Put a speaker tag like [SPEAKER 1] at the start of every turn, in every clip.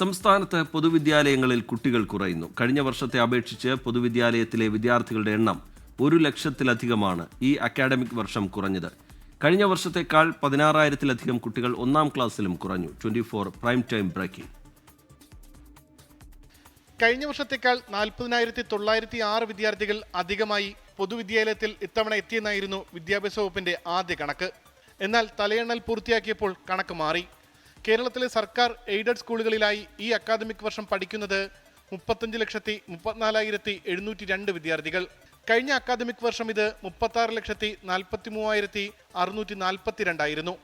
[SPEAKER 1] സംസ്ഥാനത്ത് പൊതുവിദ്യാലയങ്ങളിൽ കുട്ടികൾ കുറയുന്നു. കഴിഞ്ഞ വർഷത്തെ അപേക്ഷിച്ച് പൊതുവിദ്യാലയത്തിലെ വിദ്യാർത്ഥികളുടെ എണ്ണം ഒരു ലക്ഷത്തിലധികമാണ്. ഈ അക്കാഡമിക് വർഷം കുറഞ്ഞത്. കഴിഞ്ഞ വർഷത്തേക്കാൾ പതിനാറായിരത്തിലധികം കുട്ടികൾ ഒന്നാം ക്ലാസ്സിലും കുറഞ്ഞു. Twenty four prime time breaking
[SPEAKER 2] കഴിഞ്ഞ വർഷത്തേക്കാൾ നാൽപ്പതിനായിരത്തി തൊള്ളായിരത്തി ആറ് വിദ്യാർത്ഥികൾ അധികമായി പൊതുവിദ്യാലയത്തിൽ ഇത്തവണ എത്തിയെന്നായിരുന്നു വിദ്യാഭ്യാസ വകുപ്പിന്റെ ആദ്യ കണക്ക്. എന്നാൽ തലയെണ്ണൽ പൂർത്തിയാക്കിയപ്പോൾ കണക്ക് മാറി. കേരളത്തിലെ സർക്കാർ എയ്ഡഡ് സ്കൂളുകളിലായി ഈ അക്കാദമിക് വർഷം പഠിക്കുന്നത് മുപ്പത്തഞ്ച് ലക്ഷത്തി മുപ്പത്തിനാലായിരത്തി എഴുന്നൂറ്റി രണ്ട് വിദ്യാർത്ഥികൾ. കഴിഞ്ഞ അക്കാദമിക് വർഷം ഇത് മുപ്പത്തി ലക്ഷത്തി നാൽപ്പത്തി മൂവായിരത്തി അറുന്നൂറ്റി നാൽപ്പത്തിരണ്ടായിരുന്നു.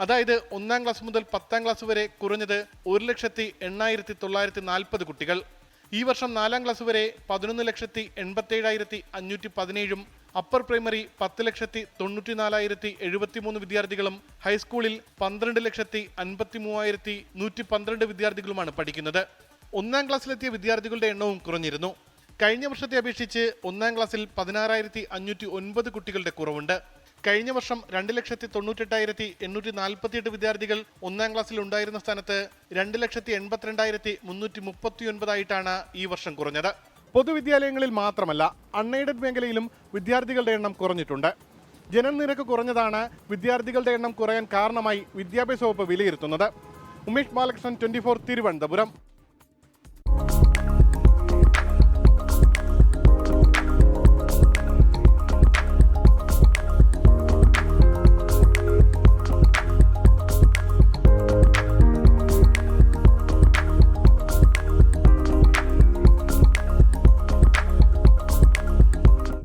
[SPEAKER 2] അതായത് ഒന്നാം ക്ലാസ് മുതൽ പത്താം ക്ലാസ് വരെ കുറഞ്ഞത് ഒരു ലക്ഷത്തി എണ്ണായിരത്തി തൊള്ളായിരത്തി നാൽപ്പത് കുട്ടികൾ. ഈ വർഷം നാലാം ക്ലാസ് വരെ പതിനൊന്ന് ലക്ഷത്തി എൺപത്തേഴായിരത്തി അഞ്ഞൂറ്റി പതിനേഴും അപ്പർ പ്രൈമറി പത്ത് ലക്ഷത്തി തൊണ്ണൂറ്റി നാലായിരത്തി എഴുപത്തി മൂന്ന് വിദ്യാർത്ഥികളും ഹൈസ്കൂളിൽ പന്ത്രണ്ട് ലക്ഷത്തി അൻപത്തി മൂവായിരത്തി നൂറ്റി പന്ത്രണ്ട് വിദ്യാർത്ഥികളുമാണ് പഠിക്കുന്നത്. ഒന്നാം ക്ലാസ്സിലെത്തിയ വിദ്യാർത്ഥികളുടെ എണ്ണവും കുറഞ്ഞിരുന്നു. കഴിഞ്ഞ വർഷത്തെ അപേക്ഷിച്ച് ഒന്നാം ക്ലാസ്സിൽ പതിനാറായിരത്തി അഞ്ഞൂറ്റി ഒൻപത് കുട്ടികളുടെ കുറവുണ്ട്. കഴിഞ്ഞ വർഷം രണ്ട് ലക്ഷത്തി തൊണ്ണൂറ്റെട്ടായിരത്തി എണ്ണൂറ്റി നാൽപ്പത്തിയെട്ട് വിദ്യാർത്ഥികൾ ഒന്നാം ക്ലാസ്സിൽ ഉണ്ടായിരുന്ന സ്ഥാനത്ത് രണ്ട് ലക്ഷത്തി എൺപത്തിരണ്ടായിരത്തി മുന്നൂറ്റി മുപ്പത്തി ഒൻപതായിട്ടാണ് ഈ വർഷം കുറഞ്ഞത്. പൊതുവിദ്യാലയങ്ങളിൽ മാത്രമല്ല അൺഎയ്ഡഡ് മേഖലയിലും വിദ്യാർത്ഥികളുടെ എണ്ണം കുറഞ്ഞിട്ടുണ്ട്. ജനനിരക്ക് കുറഞ്ഞതാണ് വിദ്യാർത്ഥികളുടെ എണ്ണം കുറയാൻ കാരണമായി വിദ്യാഭ്യാസ വകുപ്പ് വിലയിരുത്തുന്നത്. Umesh Balakrishnan twenty four Thiruvananthapuram.